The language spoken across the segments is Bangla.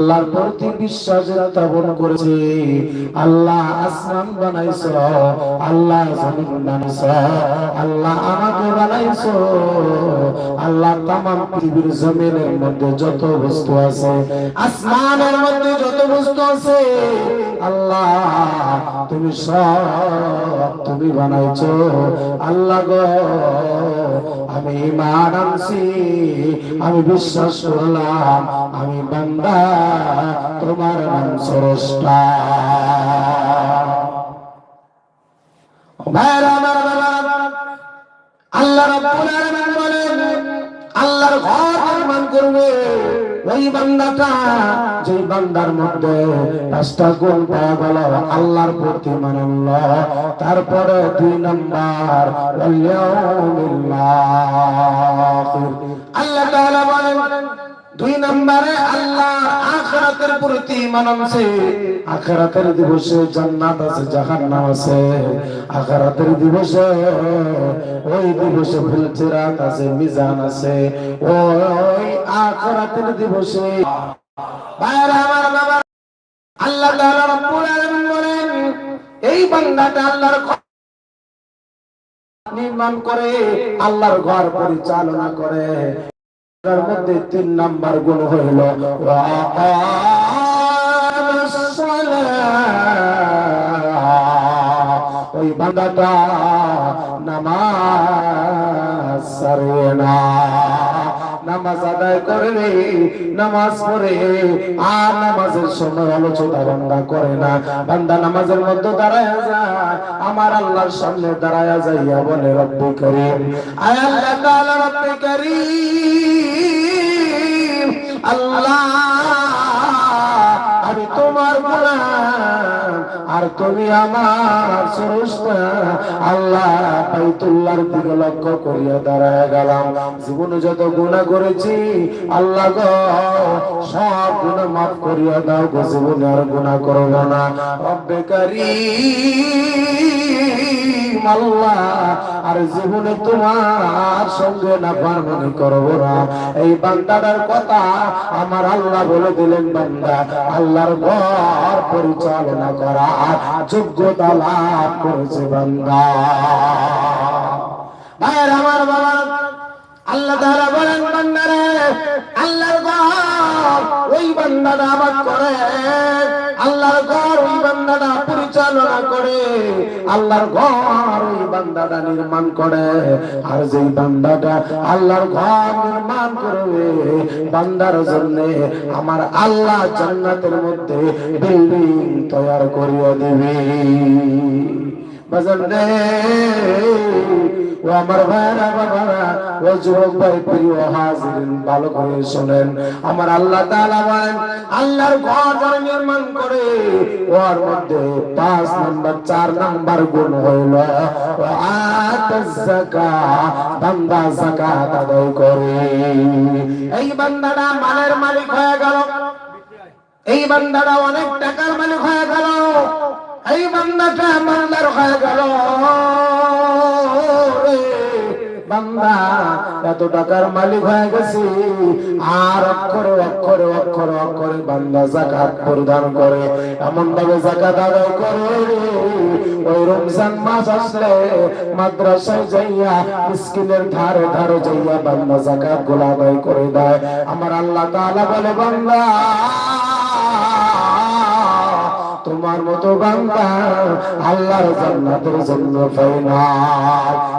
আল্লাহর প্রতি বিশ্বাস আল্লাহ আসমান বানাইছ, আল্লাহ বানাইছ, আল্লাহ আমাকে বানাইছ। আল্লাহ তামাম পৃথিবীর জমিনের মধ্যে যত বস্তু আছে, আসমানের মধ্যে যত বস্তু আছে, আল্লাহ তুমি সব তুমি বানাইছ। আল্লাহ গো আমি ইমান আমি বিশ্বাস করলাম, আমি বান্দা, তোমার নাম স্রষ্টা। আল্লাহ রাব্বুল আলামিন বলেন, আল্লাহর ঘর নির্মাণ করবে। ওই বান্দাটা যে বান্দার মধ্যে পাঁচটা গুণ পাওয়া গেল, আল্লাহর প্রতি মানল তারপরে দুই নাম্বার আল্লাহ বলেন দুই নম্বরে আল্লাহ আখরাতের প্রতি মানছে আখরাতের দিবসে জান্নাত আছে, জাহান্নাম আছে। আখরাতের দিবসে, ওই দিবসে ফুলচিরাত আছে, মিজান আছে। ওই আখরাতের দিবসে ভাইরা আমার বাবা আল্লাহ তাআলা রব্বুল আলামিন বলেন, এই বান্দাটা আল্লাহর নির্মাণ করে, আল্লাহর ঘর পরিচালনা করে। তার মধ্যে তিন নাম্বার গুণ হইল ওই বান্দাটা নামাজ না। নামাজ আদায় করে নামাজ পড়ে, আর নামাজের সময় আলোচনা বান্দা করে না। বান্দা নামাজের মধ্যে দাঁড়ায় যায়, আমার আল্লাহর সামনে দাঁড়ায় যাইয়া বলে রব্বি করিম। আয় আল্লাহ তাআলা রব্বি করিম। আল্লাহ, আমি তোমার গোলাম, আর তুমি আমার স্রষ্টা। আল্লাহ বাইতুল্লাহর দিকে লক্ষ্য করিয়া দাঁড়ায় গেলাম। জীবনে যত গুনাহ করেছি, আল্লাহ গো, সব গুনাহ মাফ করিয়া দাও গো, জীবনে আর গুনাহ করব না। রব্বে কারীম। আমার আল্লাহ বলে দিলেন বান্দা, আল্লাহর ঘর পরিচালনা করা যোগ্যতা লাভ করেছে বান্দা। ভাইয়ের আমার বাবা, আল্লাহ তাআলা বলেন বান্দারে আল্লাহর ঘর, ওই বান্দাটা আবাদ করে। আল্লাহর ঘর ওই বান্দাটা পরিচালনা করে, আল্লাহর ঘর ওই বান্দাটা নির্মাণ করে। আর যেই বান্দাটা আল্লাহর ঘর নির্মাণ করবে, বান্দার জন্য আমার আল্লাহ জান্নাতের মধ্যে বিল্ডিং তৈরি করিয়ে দেবে। আমার আল্লাহ তাআলা আল্লাহর ঘর যারা নির্মাণ করে ওর মধ্যে পাঁচ নাম্বার চার নাম্বার গুণ হইল করে এই বান্দাটা মালের মালিক হয়ে গেল। এই বান্দাটা অনেক টাকার মালিক হয়ে গেল। এই বান্দাটা মালদার হয়ে গেল বান্দা, এত টাকার মালিক হয়ে গেছি। আর অক্ষরে অক্ষরে অক্ষরে অক্ষরে বান্দা জাকাত প্রদান করে। এমন ভাবে জাকাত আদায় করে ওই রমজান মাস আসলে মাদ্রাসায় যাইয়া মিসকিনের ধারে ধারে যাইয়া বান্দা জাকাতগুলা করে দেয়। আমার আল্লাহ তাআলা বলে, বান্দা তোমার মতো বান্দা আল্লাহর জান্নাতের জন্য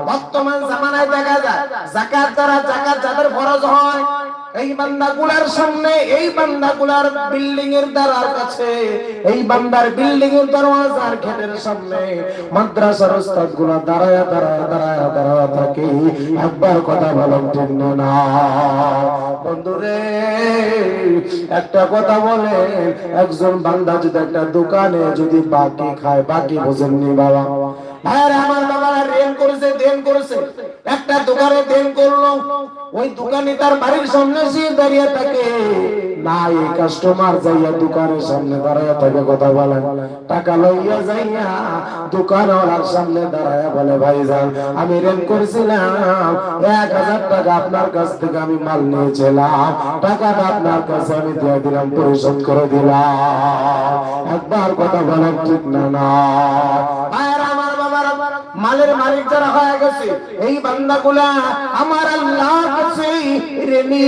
বর্তমান জামানায় দেখা যায় যাকাত দ্বারা যাকাত যাদের ফরজ হয় এই বান্দাগুলার সামনে, এই বান্দাগুলার বিল্ডিং এর দ্বারার কাছে, এই বান্দার বিল্ডিং এর দরওয়াজার গেটের সামনে মাদ্রাসার উস্তাদগুলা দাঁড়ায়া দাঁড়ায়া দাঁড়ায়া দাঁড়ায়া থাকে। একবার কথা বলেন, ঠিক না? বন্ধুরে, একটা কথা বলে একজন বান্দা যদি একটা দোকানে যদি বাকি খায়, বাকি বোঝেননি বাবা। ভাইয়ের আমার বাবারা রেন করেছে, দেন করেছে। একটা দোকানে দেন করল। ওই দোকানে তার বাড়ির সামনে সে দাঁড়িয়ে থাকে। না, এই কাস্টমার যাইয়া দোকানের সামনে দাঁড়ায় থাকে, কথা বলেন টাকা লইয়া যাইয়া দোকানওয়ালার সামনে দাঁড়ায় বলে, ভাইজান, আমি রেন করেছিলাম। এক হাজার টাকা আপনার কাছ থেকে আমি মাল নিয়েছিলাম। টাকাটা আপনার কাছে আমি দিয়ে দিলাম, পরিশোধ করে দিলাম। একবার কথা বলেন ঠিক না না? মালের মালিক যারা হয়ে গেছে এই বান্দাগুলা আমার আল্লাহ কাছে ঋণী।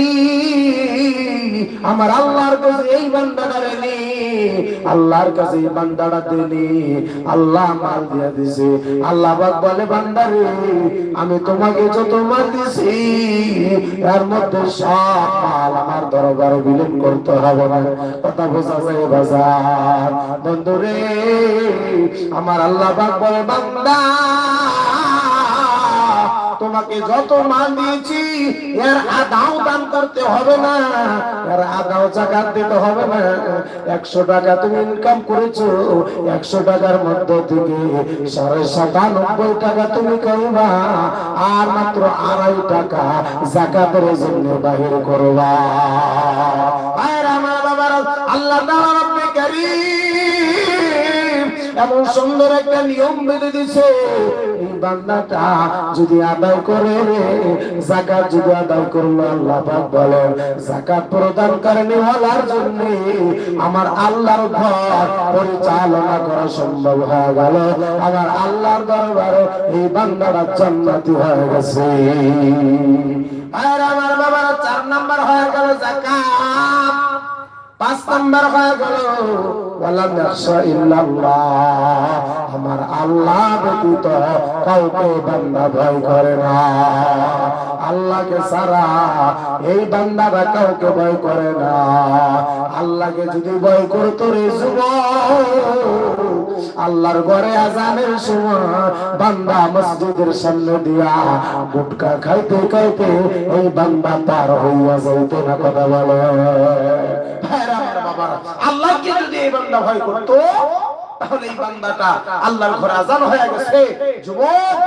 আমার আল্লাহর কাছে এই বান্দাটা ঋণী আল্লাহর কাছে এই বান্দাটা দিনি আল্লাহ মাল দিয়ে দিছে। আল্লাহ পাক বলে, বান্দারে, আমি তোমাকে যত মাল দিছি, এর মধ্যে সব মাল আমার দরবারে বিলীন করতে হবে না। কথা বোঝা যায় বাজার? বন্ধুরে, আমার আল্লাহ পাক বলে, বান্দা তোমাকে যত মাল দিয়েছি, এর আদাও দান করতে হবে না। এর আদাও জাকাত দিতে হবে না। একশো টাকা তুমি ইনকাম করেছ, একশো টাকার মধ্য থেকে সাড়ে সাতানব্বই টাকা তুমি করবা, আর মাত্র আড়াই টাকা জাকাতের জন্য বাহির করবা। আল্লাহ রব্বে কারীম এমন সুন্দর একটা নিয়ম বেঁধে দিছে। এই বান্দাটা যদি আদায় করে জাকাত যদি আদায় করল, আল্লাহ পাক বলেন, জাকাত প্রদান করেনি হলার জন্য আমার আল্লাহর ঘর পরিচালনা করা সম্ভব হয়ে গেল। আমার আল্লাহর দরবারে এই বান্দাটা জান্নাতি হয়ে গেছে। আর আমার বাবার, চার নাম্বার হয়ে গেল জাকাত। পাঁচ নাম্বার হয়ে গেল আমার আল্লাহ ব্যতীত কাউকে বান্দা ভয় করে না। আল্লাহকে সারা এই বান্দারা কাউকে ভয় করে না। আল্লাহকে যদি ভয় করতো রে যুবক আল্লাহর ঘরে আজানের সময় বান্দা মসজিদের সামনে দিয়া গুটকা খাইতে খাইতে এই বান্দা পার হইয়া যাইতে না কথা বলে। বাবারা, আল্লাহকে যদি এই বান্দা ভয় করতো তাহলে এই বান্দাটা আল্লাহর ঘরে আজান হয়ে গেছে। যুবক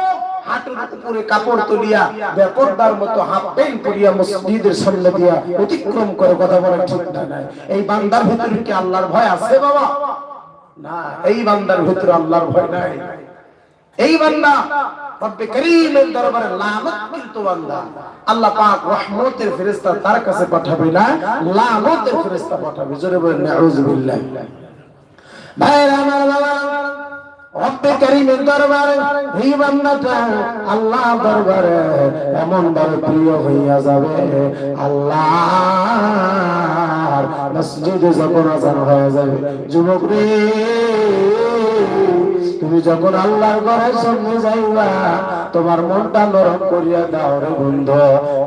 ফেরেশতা তার কাছে পাঠাবে না লানতের ফেরেশতা পাঠাবে। জোরে বলেন ভাইরা আমার বাবা। রব্বে করিমের দরবারে এই বান্দাটা আল্লাহ দরবারে এমন ভাবে প্রিয় হইয়া যাবে। আল্লাহ মসজিদে যখন আজান হয়ে যাবে, যুবক রে। তুমি যখন আল্লাহর ঘরের সামনে যাইবা, তোমার মনটা নরম করিয়া দাও রে বন্ধু।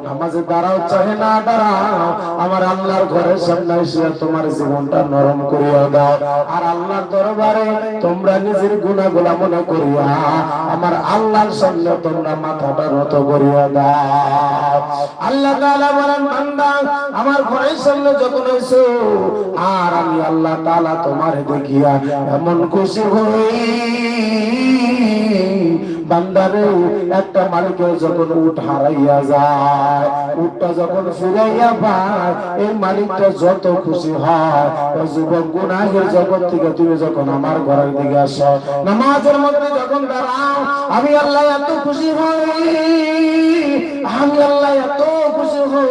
নামাজে দাঁড়াও, চাহে না দাঁড়াও, আমার আল্লাহর ঘরের সামনে এসে তোমার জীবনটা নরম করিয়া দাও। আর আল্লাহর দরবারে তোমরা নিজের গুণাগুলা মনে করিয়া আমার আল্লাহর সামনে তোমরা মাথাটা নত করিয়া দাও। আল্লাহ তাআলা বলেন, বান্দা, আমার ঘরের সামনে যখন এসো আর আমি আল্লাহ তাআলা তোমার দেখিয়া এমন খুশি হই। বান্দারে, একটা মালিকের যখন উঠ হারাইয়া যায় উঠটা যখন ফিরাইয়া পায়, এই মালিকটা যত খুশি হয় ওই যুবক গুণাহের জগৎ থেকে তুমি যখন আমার ঘরের দিকে আসো, নামাজের মধ্যে যখন দাঁড়াও, আমি আল্লাহ এত খুশি হই। আমি আল্লাহ এত খুশি হই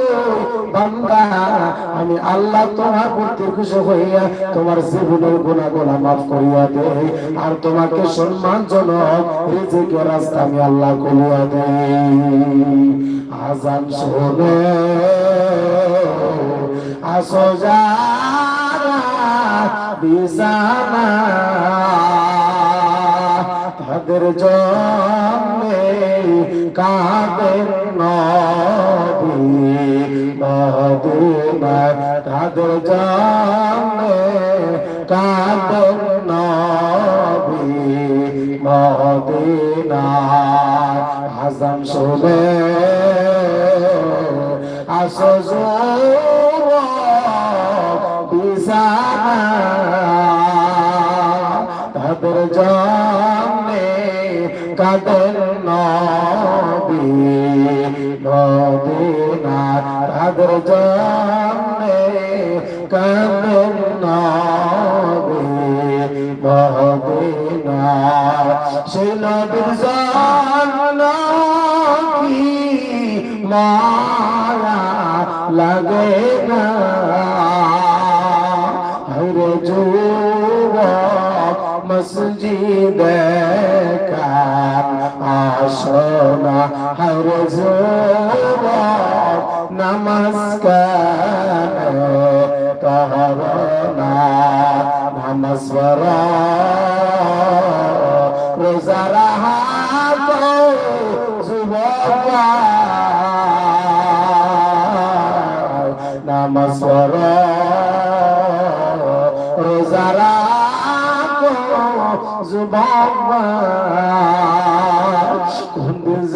আমি আল্লাহ তোমার প্রতি খুশি হইয়া তোমার জীবনের গুণাগুলা মাফ করিয়া দে আর তোমাকে সম্মানজনক রিজিকের রাস্তা আমি আল্লাহ করিয়া দে আজান শোনে। আসো যারা বিছানা তাদের জন্মে কাঁদেন। নবী মদিনায় তাদের নবী মদিনায় হাসান শুনে আসো যুবক বিছানা তাদের জন্মে কাদের জন্মে কামের নবী মদিনা নবীর জান কি মায়া লাগে না? হরে যুবক মসজিদ আসনা? হরে যুবক নমস্কার তহরনা নমস্বর রোজা রাহা যুবক নমস্বর রোজারা যুবক কুন্দ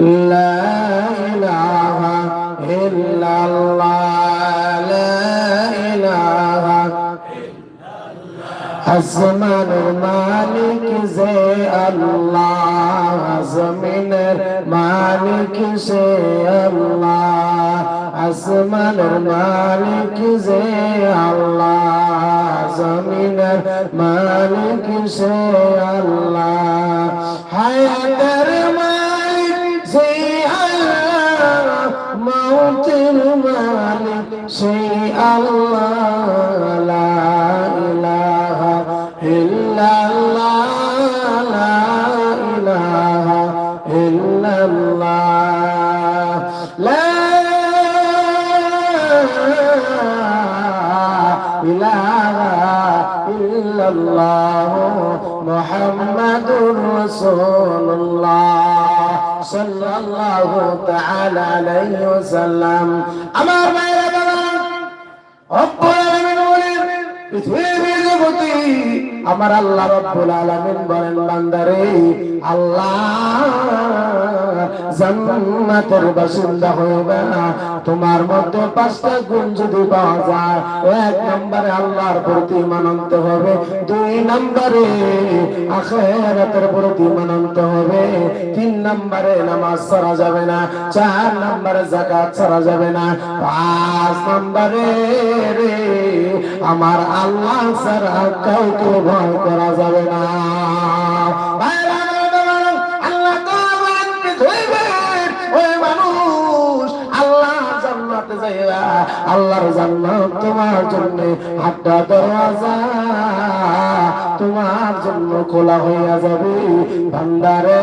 لا إله لا إله إلا الله لا إله আসমানের মালিক যে আল্লাহ জমিনের মালিক সে আল্লাহ আসমানের মালিক যে আল্লাহ জমিনের মালিক সে আল্লাহ হায়াতের মালিক মৌতের মালিক, সেই আল্লাহ লা ইলাহা ইল্লাল্লাহ লা ইলাহা ইল্লাল্লাহ, লা ইলাহা ইল্লাল্লাহ, মুহাম্মাদুর রাসূলুল্লাহ। সাল্লাল্লাহু তাআলা আলাইহি ওয়াসাল্লাম। আমার ভাইরা রব্বুল আলামিন বলেন পৃথিবীর জগতে আমার আল্লাহ রব্বুল আলামিন বলেন, বান্দারে, আল্লাহ জান্নাতের বাসিন্দা না। তোমার মধ্যে পাঁচটা গুণ যদি পাওয়া যায় এক নম্বরে আল্লাহর প্রতি মানন্ত হবে, দুই নম্বরে প্রতি মানন্ত হবে, তিন নম্বরে নামাজ ছাড়া যাবে না, চার নম্বরে জাকাত ছাড়া যাবে না, পাঁচ নম্বরে আমার আল্লাহ ছাড়া কাউকে ভয় করা যাবে না। আল্লাহর জান্নাত তোমার জন্য হাতটা দরওয়াজা, তোমার জন্য খোলা হইয়া যাবে। ভান্ডারে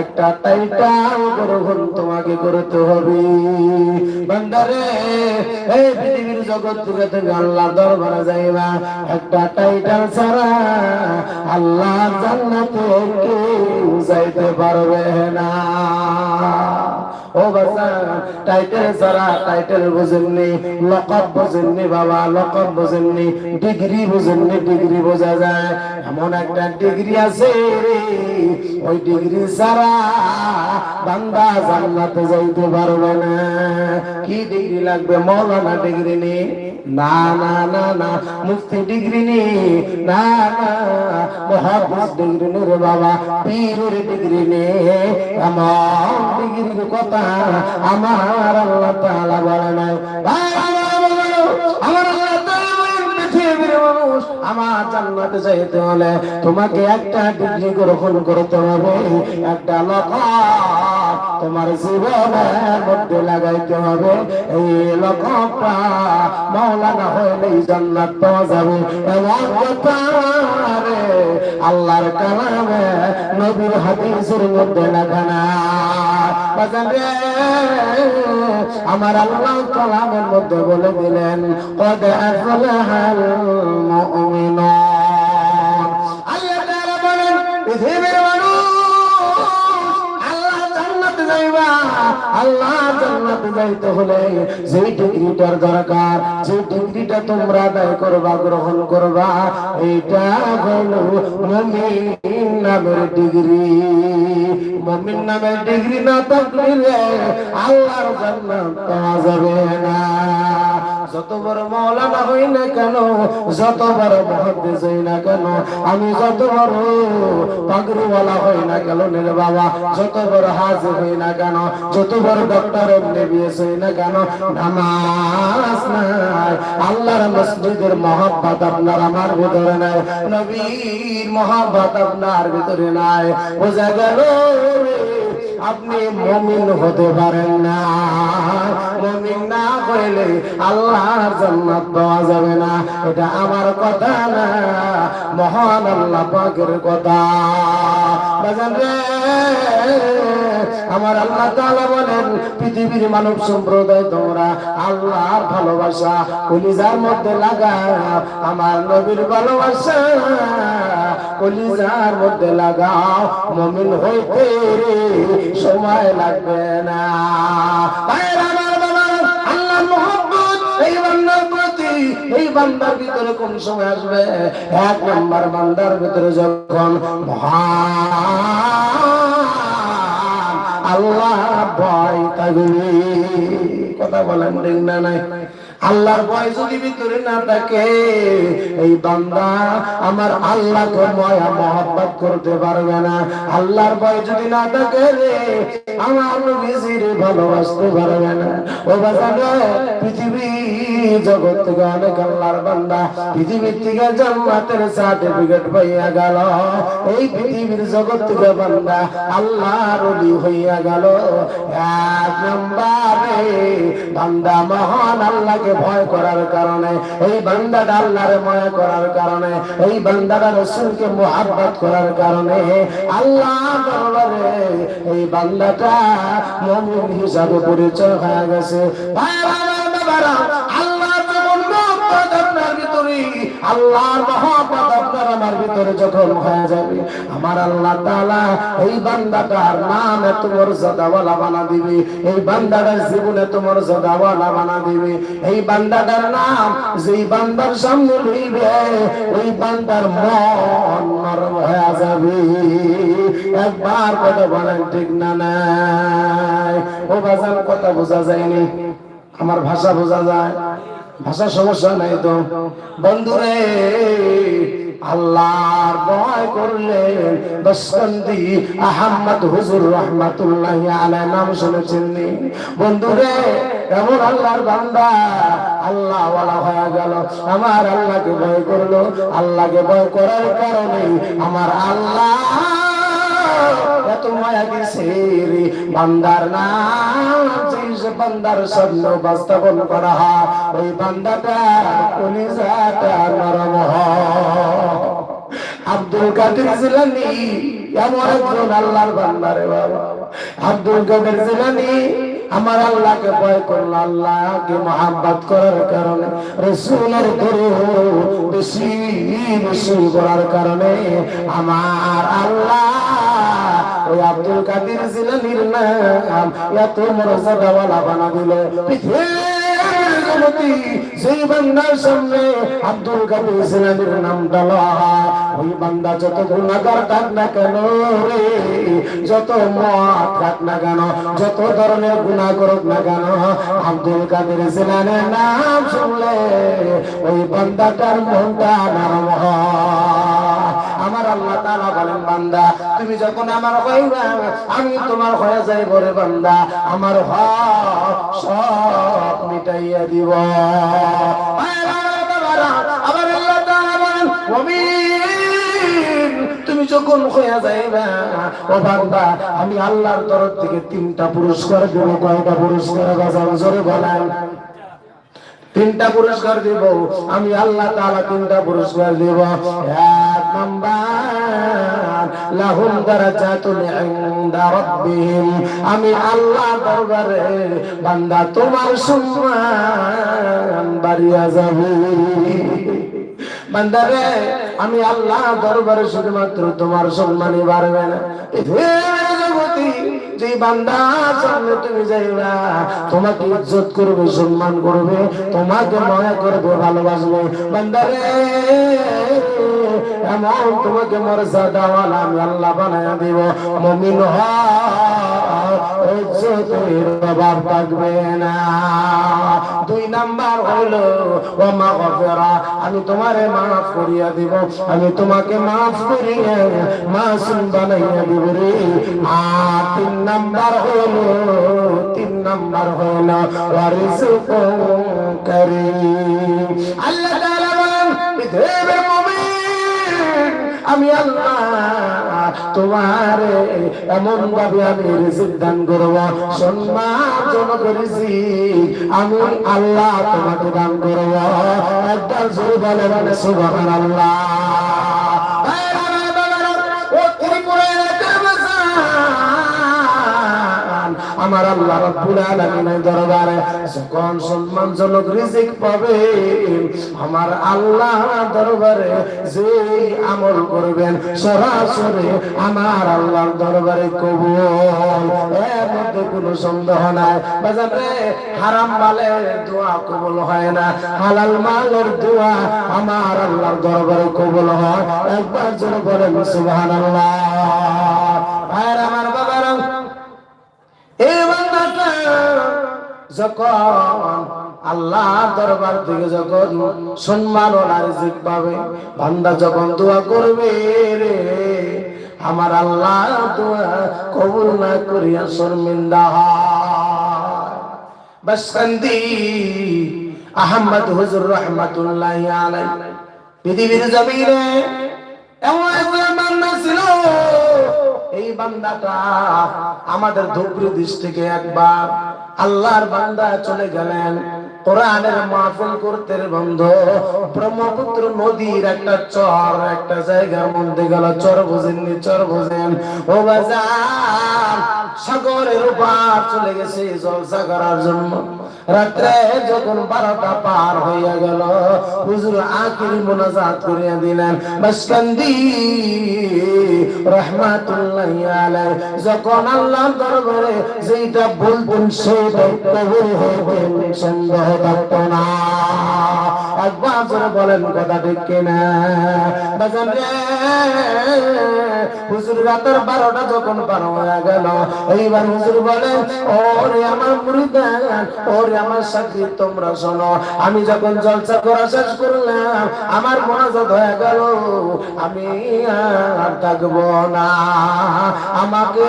একটা টাইটাল গ্রহণ তোমাকে করতে হবে। বান্দারে, এই পৃথিবীর জগৎ থেকে তুমি আল্লাহ দরবারে যাইবা। একটা টাইটাল ছাড়া আল্লাহ জান্নাতে কেউ যাইতে পারবে না। ও বাসা টাইটেল ছাড়া টাইটেল বুঝেননি, লকব বুঝেননি বাবা, লকব বুঝেননি, ডিগ্রি বুঝেননি, ডিগ্রি বোঝা যায়। এমন একটা ডিগ্রি আছে ওই ডিগ্রি ছাড়া বান্দা জান্নাতে যাইতে পারবে না। কি ডিগ্রি লাগবে মৌলানা ডিগ্রি নে? না না না না, মুফতি ডিগ্রি নে? না না মহাদিস ডিগ্রি নে রে বাবা, পীরের ডিগ্রি নে। আমার ডিগ্রির কথা আমার আল্লাহ তাআলা বলে নাই। আমার জান্নাতে যাইতে হলে তোমাকে একটা ডিগ্রি গ্রহণ করতে হবে। একটা তোমার জীবনের মধ্যে লাগাইতে হবে। এই জান্নাত পাওয়া যাবে। এমন আল্লাহর কালামে নবীর হাদিসের মধ্যে লেখা আমার আল্লাহ কালামের মধ্যে বলে দিলেন আল্লাহ বলেন পৃথিবীর জান্নাতে আল্লাহ জান্নাতে যাইতে হলে যেই ডিগ্রিটার দরকার যে ডিগ্রিটা তোমরা আদায় করবা, গ্রহণ করবা, এইটা হলো মুমিন নামের ডিগ্রি। মুমিন নামের ডিগ্রি না থাকলে আল্লাহর জান্নাত পাওয়া যাবে না। যত বড় মৌলানা হই না কেন যত বড় মহাদ্দেশ হই না কেন, আমি যত বড় পাগড়িওয়ালা হই না কেন রে বাবা যত বড় হাজি হই না কেন যত বড় ডক্টর এমবিবিএস হই না কেন, নামাজ নাই। আল্লাহর মসজিদের মহব্বত আপনার আমার ভিতরে নাই, নবীর মহব্বত আপনার ভিতরে নাই। বোঝা গেল আপনি মমিন হতে পারেন না। মমিন না হইলে আল্লাহর জান্নাত পাওয়া যাবে না। এটা আমার কথা না। মহান আল্লাহ পাকের কথা। বাজান রে, আমার আল্লাহ তাআলা বলেন, পৃথিবীর মানব সম্প্রদায় তোমরা আল্লাহর ভালোবাসা কলিজার মধ্যে লাগাও, আমার নবীর ভালোবাসা কলিজার মধ্যে লাগাও। মমিন হইতে রে সময় লাগবে না। বান্দার ভিতরে কোন সময় আসবে? এক নম্বর বান্দার ভিতরে যখন আল্লাহ ভয় থাকবে। কথা বলেন না নাই? আল্লাহর ভয় যদি ভিতরে না থাকে, এই বান্দা আমার আল্লাহকে ময়া, মহব্বত করতে পারবে না। আল্লাহর ভয় যদি না থাকে রে, আমার নবীজির ভালোবাসতে পারবে না। ও বাজারে পৃথিবী জগৎ থেকে অনেক আল্লাহর বান্দা পৃথিবীর থেকে জান্নাতের সার্টিফিকেট পাইয়া গেল। এই পৃথিবীর জগৎ থেকে বান্দা আল্লাহর ওলি হইয়া গেল। এক নম্বরে বান্দা মহান আল্লাহকে ভয় করার কারণে, এই বান্দাটা আল্লাহরে ময় করার কারণে, এই বান্দাটা রসুলকে মোহাব্বত করার কারণে, আল্লাহ এই বান্দাটা মমিন হিসাবে পরিচয় হয়ে গেছে। ভাই আল্লাহর মহব্বত আপনার আমার ভিতরে যখন হয়ে যাবে। আমার আল্লাহ তাআলা এই বান্দাটার নাম এত মর্যাদাওয়ালা বানা দিবে। এই বান্দাটার জীবনে তোমার মর্যাদাওয়ালা বানা দিবে। এই বান্দাটার নাম যেই বান্দার সামনে লইবে ওই বান্দার মন নরম হয়ে যাবে। একবার কথা বলেন, ঠিক না নাই? ও বাজান, কথা বোঝা যায়নি? আমার ভাষা বোঝা যায়? ভাষা সমস্যা নাই তো। বন্ধুরে, আল্লাহর ভয় করলে দশকন্দি আহমদ হুজুর রহমাতুল্লাহ আলাই নাম শুনেছেন বন্ধুরে, এমন আল্লাহর বান্দা আল্লাহ ওয়ালা হয়ে গেল। আমার আল্লাহকে ভয় করল। আল্লাহকে ভয় করার কারণে আমার আল্লাহ এত মায়া রে বান্দার যে বান্দার বাস্তবন করা ওই বান্দাটা নরম আব্দুল কাদের জিলানি, এমন একজন আল্লাহর বান্দারে বাবা। আব্দুল কাদের জিলানি, আমার আল্লাহকে ভয় করল, আল্লাহকে মহাব্বত করার কারণে, রসুলের করে বেশি বেশি করার কারণে, আমার আল্লাহ আব্দুল কাদের জিলানির নাম এত মর্যাদাওয়ালা বানা দিল পৃথিবীর জগতি সেই বান্দার সামনে আব্দুল কাদের জিলানির নাম ডালা ওই বান্দা যত গুণাগার থাক না কেন রে? যত মত থাক না কেন? যত ধরনের গুণা করুক না কেন? আব্দুল কাদের জিলানের নাম শুনলে ওই বান্দাটার মনটা নরম হয়। আল্লাহ বলেন, বান্দা, তুমি যখন আমার হইবা আমি তোমার হয়ে যাই বলে বান্দা। আমার সব মিটাইয়া দিব। তুমি যখন হয়ে যাইবা, ও বান্দা, আমি আল্লাহর তরফ থেকে তিনটা পুরস্কার দেব, কয়টা পুরস্কার বাজান জোরে বলেন। তিনটা পুরস্কার দিব, আমি আল্লাহ তাআলা তিনটা পুরস্কার দিব। এক নাম্বার। লাহুম দারাজাতুন ইনদা রাব্বিহিম। আমি আল্লাহ দরবারে বান্দা তোমার সম্মান বাড়িয়া যাবে। বান্দারে আমি আল্লাহ দরবারে শুধুমাত্র তোমার সম্মানই বাড়বে না। জগতে যে বান্দার সামনে তুমি তোমাকে ইজ্জত করবে, সম্মান করবে, তোমাকে মনে করবে, ভালোবাসবে। বান্দারে এমন তোমাকে মর্যাদা ওয়ালা আমি আল্লাহ বানায়া দিব। মুমিন ইজ্জতের না। দুই নাম্বার হলো ও মা আমি তোমারে মাফ করিয়া দিব। আমি তোমাকে মাফ করিয়া, মাসুম বানাইয়া দিব রে। আর তিন নাম্বার হলো, তিন নাম্বার হলো আল্লাহ তাআলা বলেন আমি আল্লাহ তোমার এমন ভাবে আমি রিজিক দান করব। সম্মান করেছি আমি আল্লাহ তোমাকে দান করব। একবার জোরে বলে সুবহানাল্লাহ। আমার আল্লাহ রাব্বুল আলামিনের দরবারে যখন সম্মানজনক রিজিক পাবে, আমার আল্লাহ দরবারে যে আমল করবেন, সরাসরি আমার আল্লাহর দরবারে কবুল। এর মধ্যে কোনো সন্দেহ নাই। বাজারে হারাম মালের দোয়া কবুল হয় না। হালাল মালের দোয়া আমার আল্লাহর দরবারে কবুল হয়। একবার জোরে বলেন সুবহানাল্লাহ। ভাইয়ের আমার যখন আল্লাহ দরবার থেকে যখন সম্মান ও রিজিক পাবে, বান্দা যখন দোয়া করবে রে, আমার আল্লাহ দোয়া কবুল না করিয়া শর্মিন্দা বাসকান্দি আহমদ হুজুর রহমাতুল্লাহ আলাই পৃথিবীর জমিনে এমন একজন বান্দা ছিল, এই বান্দাটা আমাদের ধুবড়ি থেকে একবার আল্লাহর বান্দা চলে গেলেন। কোরআনের মাহফিল করতে বন্ধু, ব্রহ্মপুত্র নদীর একটা চর, একটা জায়গার মধ্যে গেল চর বুঝেননি চর বুঝেন। ও বাজার, সাগরের উপার চলে গেছে জলসা করার জন্য। রাত্রে যখন বারোটা পার হইয়া গেল, হুজুর আখিরি মোনাজাত করিয়া দিলেন। বাসকান্দি রহমাতুল্লাহ আলাই যখন আল্লাহ দরবারে যেটা বলবেন সেই বক্তব্য হবে সন্দেহ না। একবার বলেন, কথা বাজান রে, হুজুর রাতের বারোটা যখন পার হয়ে গেল, এইবার হুজুর বলেন, ওরে আমার মুরিদান, ওরে আমার সাথী তোমরা শোনো, আমি যখন জলসা করা শেষ করলাম, আমার মনোযোগ হয়ে গেল, আমি আর থাকব না। আমাকে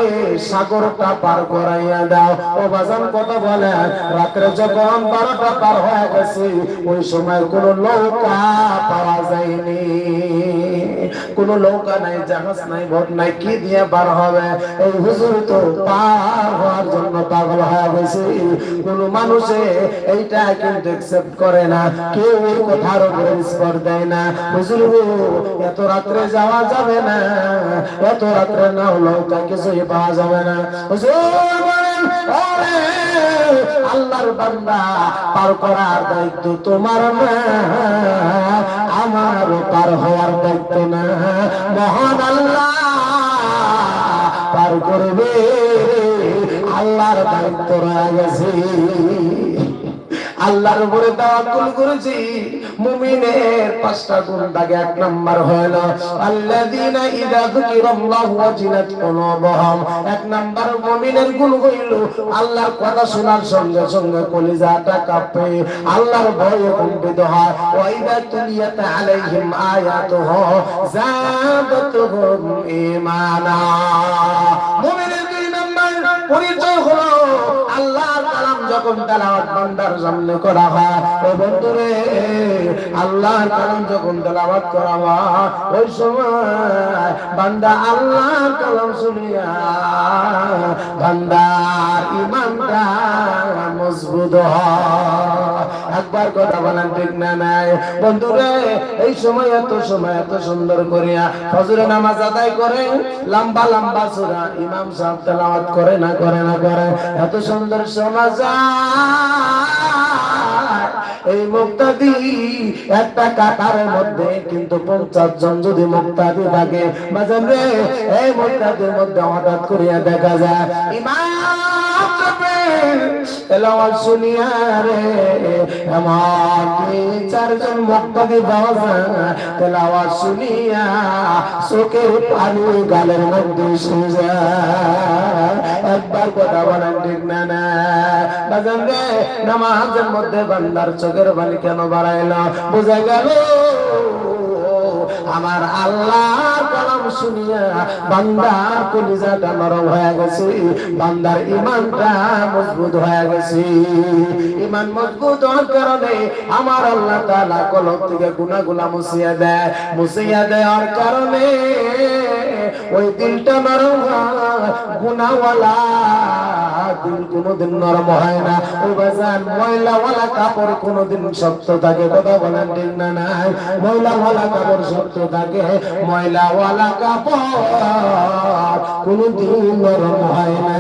সাগরটা পার করাইয়া দাও। ও বাজান কথা বলেন, রাত্রে যখন বারোটা পার হয়ে গেছে, ওই সময় নৌকা পাওয়া যায়নি। কোন নৌকা নাই, জাহাজ নাই ভোট নাই, কি দিয়ে পার হবে? এই হুজুর তো পার হওয়ার জন্য পাগল হয়ে গেছে। কোন মানুষে এইটা কিন্তু একসেপ্ট করে না। কেউ এই কথার উপরে স্পর দেয় না। হুজুর এত রাত্রে যাওয়া যাবে না। এত রাত্রে না নৌকা কিছুই পাওয়া যাবে না। হুজুর আল্লাহর বান্দা পার করার দায়িত্ব তোমার না। আমার পার হওয়ার দায়িত্ব না। মহান আল্লাহ পার করবে। আল্লাহর দায়িত্ব রয়ে গেছে। আল্লাহর উপরে তাওয়াক্কুল করেছি। মুমিনের পাঁচটা গুণ থাকে এক নাম্বার হলো, আল্লাযীনা ইযা যুকিরাল্লাহু ওয়াজিলাত কুলুবুহুম। এক নাম্বার মুমিনের গুণ আল্লাহর কথা শোনার সঙ্গে সঙ্গে কলিজাটা কাঁপে, আল্লাহর ভয়ে কম্পিত হয়। ওয়া তুলিয়াত আলাইহিম আয়াতুহু, যাদাতুহুম ঈমানা। মুমিনের দুই নাম্বার পরিচয় হলো যখন তেলাওয়াত বান্দার করা হয়, ও বন্ধুরে কালাম যখন তেলাওয়াত করা হয়, ওই সময় বান্দা কালাম শুনিয়া বান্দার ইমানটা মজবুত একবার কথা বলেন ঠিক না নাই? বন্ধুরে, এই সময় এত সময় এত সুন্দর করিয়া ফজরে নামাজ আদায় করে, লম্বা লম্বা সূরা ইমাম সাহেব তেলাওয়াত করে না করে না, করে। এত সুন্দর শোনা যায়। এই মুক্তাদি একটা কাকারের মধ্যে কিন্তু পঞ্চাশ জন যদি মুক্তাদি থাকে, বাজান রে, এই মুক্তাদির মধ্যে হঠাৎ করিয়া দেখা যায়, ইমাম শুনিয়া রে তিন চারজন মুক্তাদি যায়? তেলাওয়াত শুনিয়া, চোখের পানি গালের মধ্যে শুয়ে নামাজের মধ্যে বান্দার চোখের পানি কেন বাড়াইল? বোঝা গেল, আমার আল্লাহর কালাম শুনিয়া বান্দার কলিজাটা নরম হয়ে গেছে, বান্দার ইমানটা মজবুত হয়ে গেছে। ইমান মজবুত হওয়ার কারণে আমার আল্লাহ তাআলা কলম থেকে গুনাহগুলা মুছিয়া দেয়। মুছিয়া দেওয়ার কারণে ওই দিলটা নরম গুণাওয়ালা। দিল নরম হয় না। ও বাজান ময়লাওয়ালা কাপড় কোনোদিন শক্ত থাকে। কথা বলেন ঠিক না নাই? ময়লাওয়ালা কাপড় শক্ত থাকে। ময়লাওয়ালা কাপড় কোনোদিন নরম হয় না।